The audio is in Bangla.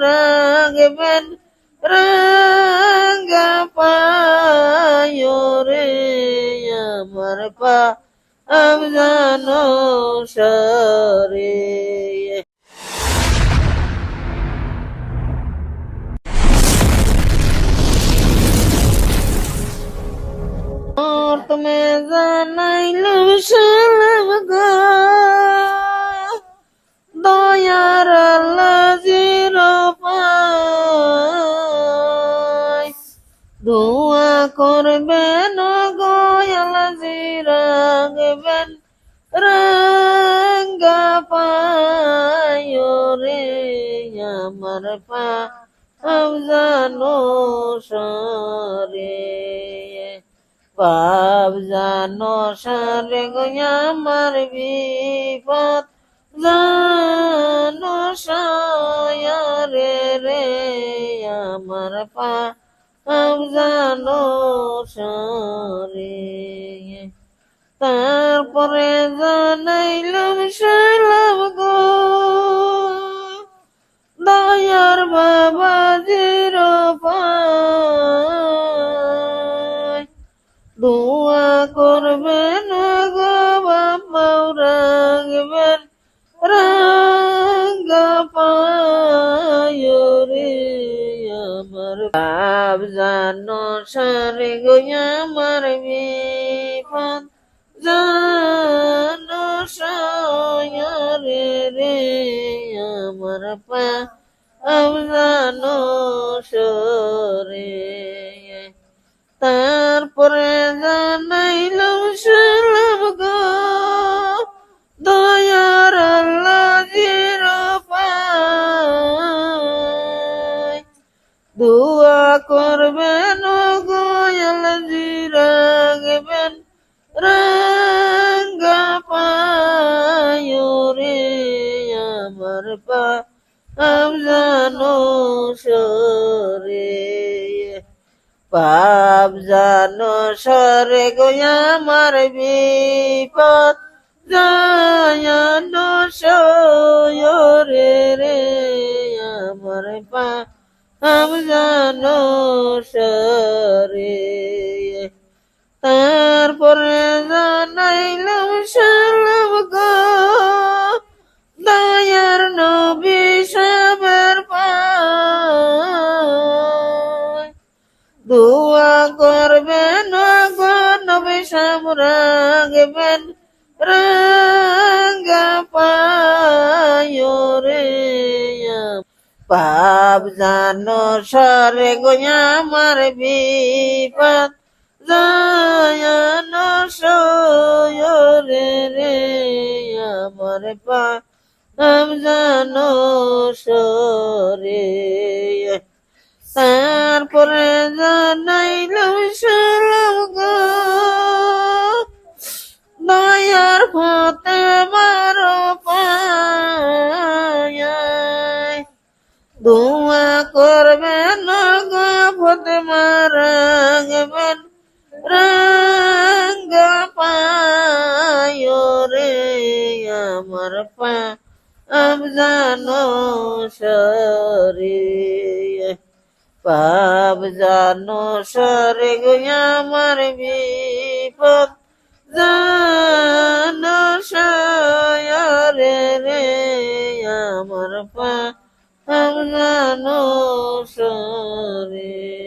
রাগবেন রাঙ্গা পায় রে আমার পা জানো সরে। দোয়া করবেন গয়াল জিরাগবেন রঙ্গা পায় রে আমার পা জানো সরে। পাপ জানো সারে গয়া আমার বিপদ, জানো সায়ারে রে আমার পাপ জানো সরে। তারপরে জানাইলাম সালাম গো আমার বাপ জানো সারে গো আমার বিপদ জানো সায়ারে রে আমার পা জানো সরে তারপরে জানাইলাম সালাম জানো সরে, পাপ জানো সরে গোয়া আমার বিপদ, জানো সরে রে আমার পাপ জানো সরে। তারপরে করবেন নবী সাম রাখবেন রাঙ্গা পায় রে পাপ জানো সরে গোয়া আমার বিপদ, জানো সরে রে। আমার পাপ জানো সরে। তারপরে জানাইলাম সালাম গো দয়ার ফতে মারো পায় দোয়া করবেন গো ফতে মারাগবেন, রঙ্গ পায় রে আমার পা জানো সরে পাপ জানো সরে গয়া আমার বিপদ। জানো সরে রে আমার পা জানো সরে